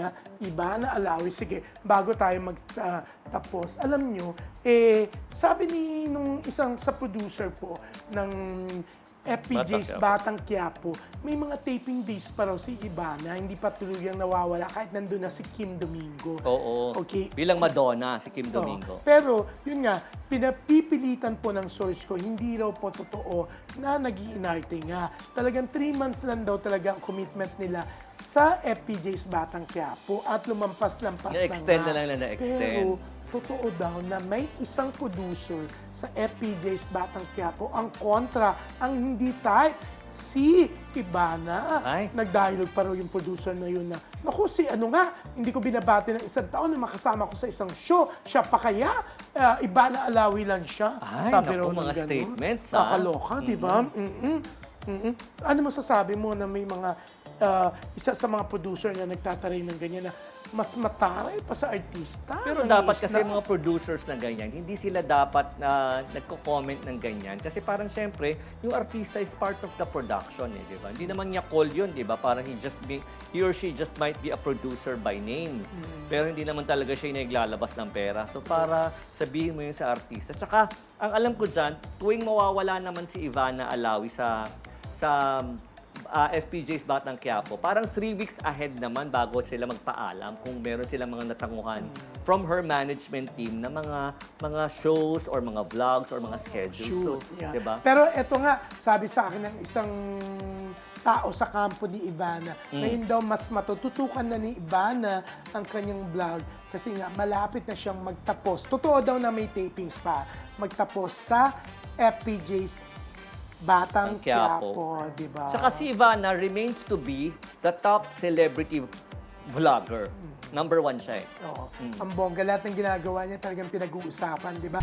nga, Ivana Alawi, sige, bago tayo magtapos, alam nyo, eh, sabi ni nung isang sa producer po ng FPJ's Batang Quiapo, may mga taping days pa raw si Ivana, hindi pa tuluyang nawawala kahit nandun na si Kim Domingo. Oo. Okay. Bilang Madonna, si Kim Oo. Domingo. Pero, yun nga, pinapipilitan po ng source ko, hindi raw po totoo na nag iinarte nga. Talagang three months lang daw talaga ang commitment nila sa FPJ's Batang Quiapo at lumampas-lampas na Na-extend nga. na lang na na-extend. Pero, totoo daw na may isang producer sa FPJ's Batang Quiapo ang kontra, ang hindi type, si Ibana. Ay. Nag-dialogue pa raw yung producer na yun na, naku, si ano nga, hindi ko binabati ng isang taon na makasama ko sa isang show. Siya pa kaya? Uh, Ibana Alawi lang siya. Ay, Sabi naku, mga ganun. statements, ah. Kakaloka, di ba? Mm-mm. Mm-mm. Ano masasabi mo na may mga uh, isa sa mga producer na nagtataray ng ganyan na mas mataray pa sa artista? Pero dapat kasi mga producers na ganyan, hindi sila dapat na nagko-comment ng ganyan. Kasi parang siyempre, yung artista is part of the production, eh, di ba? Hindi naman niya call yun, di ba? Parang he just be, he or she just might be a producer by name. Pero hindi naman talaga siya yung naglalabas ng pera. So para sabihin mo yun sa artista. Tsaka, ang alam ko dyan, tuwing mawawala naman si Ivana Alawi sa sa ah, FPJ's Batang Quiapo, parang three weeks ahead naman bago sila magpaalam kung meron silang mga natanguhan from her management team na mga mga shows or mga vlogs or mga schedules. Shoot, so, yeah. diba? Pero eto nga, sabi sa akin ng isang tao sa kampo ni Ivana, Mm. ngayon daw mas matututukan na ni Ivana ang kanyang vlog kasi nga malapit na siyang magtapos. Totoo daw na may tapings pa. Magtapos sa FPJ's Batang Ang Quiapo. Quiapo, di ba? Tsaka si Ivana remains to be the top celebrity vlogger. Number one siya eh. Oo. Mm. Ang bongga lahat ng ginagawa niya talagang pinag-uusapan, di ba?